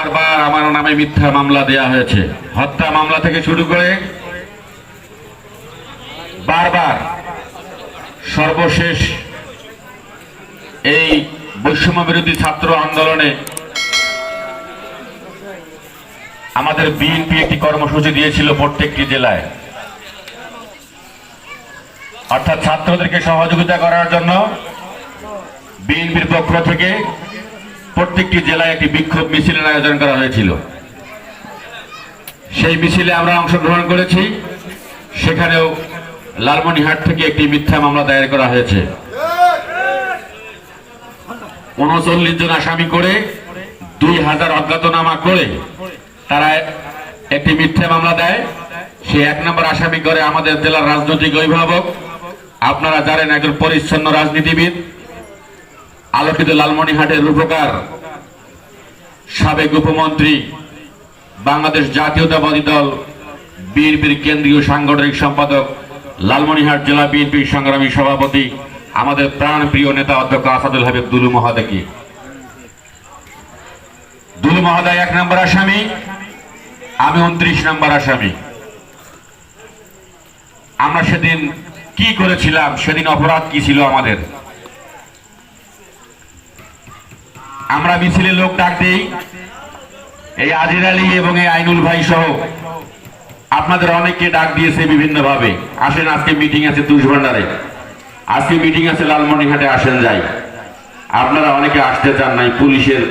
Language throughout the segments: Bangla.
বারবার আমার নামে মিথ্যা মামলা দেয়া হয়েছে। হত্যা মামলা থেকে শুরু করে বারবার সর্বশেষ এই বৈষম্য বিরোধী ছাত্র আন্দোলনে আমাদের বিএনপি একটি কর্মসূচি দিয়েছিল প্রত্যেকটি জেলায়। অর্থাৎ ছাত্রদেরকে সহযোগিতা করার জন্য বিএনপির পক্ষ থেকে প্রত্যেকটি জেলায় একটি বিক্ষোভ মিছিলের আয়োজন করা হয়েছিল। সেই মিছিলে আমরা অংশগ্রহণ করেছি। সেখানেও লালমনিহাট থেকে একটি মিথ্যা মামলা দায়ের করা হয়েছে। উনচল্লিশ জন আসামি করে, দুই হাজার অজ্ঞাতনামা করে তারা একটি মিথ্যা মামলা দেয়। সে এক নম্বর আসামি করে আমাদের জেলার রাজনৈতিক অভিভাবক। আপনারা জানেন একজন পরিচ্ছন্ন রাজনীতিবিদ। আলোকিত লালমনিহাটের রূপকার, সাবেক উপমন্ত্রী, বাংলাদেশ জাতীয়তাবাদী দল, বিএনপির কেন্দ্রীয় সাংগঠনিক সম্পাদক লালমনিহাট জেলা বিএনপির সংগ্রামী সভাপতি, আমাদের প্রাণপ্রিয় নেতা অধ্যক্ষ আসাদুল হাবিব দুলু মহাদেকি দুলু মহাদয় এক নম্বর আসামি, আমি উনত্রিশ নম্বর আসামি। আমরা সেদিন কি করেছিলাম? সেদিন অপরাধ কি ছিল আমাদের? আমরা মিছিলে লোক ডাক দিই। এই আজির আলী এবং এই আইনুল ভাই সহ আপনাদের অনেককে ডাক দিয়েছে বিভিন্ন ভাবে আসেন, আজকে মিটিং আছে তুষ ভান্ডারে আজকে মিটিং আছে লালমনিহাটে আসেন যাই। আপনারা অনেকে আসতে চান নাই, পুলিশের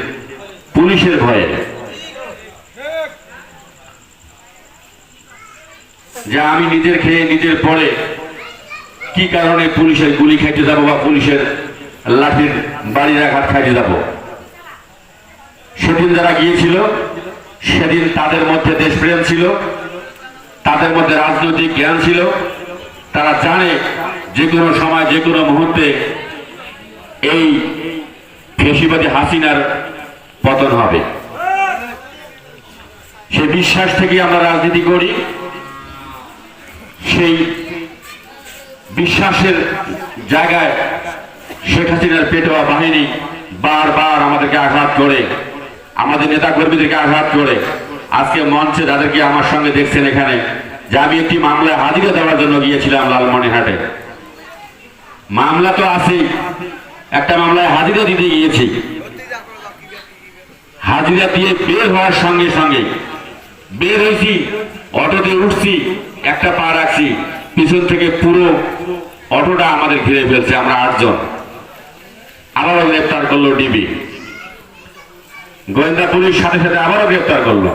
পুলিশের ভয়ে। যে আমি নিজের খেয়ে নিজের পরে কি কারণে পুলিশের গুলি খাইতে যাব বা পুলিশের লাঠির বাড়ির আঘাত খাইতে যাব? সেদিন যারা গিয়েছিল, সেদিন তাদের মধ্যে দেশপ্রেম ছিল, তাদের মধ্যে রাজনৈতিক জ্ঞান ছিল। তারা জানে যে কোনো সময়, যে কোনো মুহূর্তে এই ফেসিবাদী হাসিনার পতন হবে। সে বিশ্বাস থেকে আমরা রাজনীতি করি, সেই বিশ্বাসের জায়গায় শেখ হাসিনার পেটোয়া বাহিনী বারবার আমাদেরকে আঘাত করে। আমাদের নেতা কর্মীদেরকে আঘাত করে। আজকে মঞ্চে যাদেরকে আমার সঙ্গে দেখছেন এখানে, যে আমি একটি মামলায় হাজিরা দেওয়ার জন্য গিয়েছিলাম লালমনিহাটে মামলা তো আছেই, একটা মামলায় হাজিরা দিতে গিয়েছি। হাজিরা দিয়ে বের হওয়ার সঙ্গে সঙ্গে বের হয়েছি, অটোতে উঠছি, একটা পা রাখছি, পিছন থেকে পুরো অটোটা আমাদের ঘিরে ফেলছে, আমরা আটজন। আবারও গ্রেপ্তার করল ডিবি। গোয়েন্দা পুলিশ সাথে সাথে আবারও গ্রেপ্তার করল।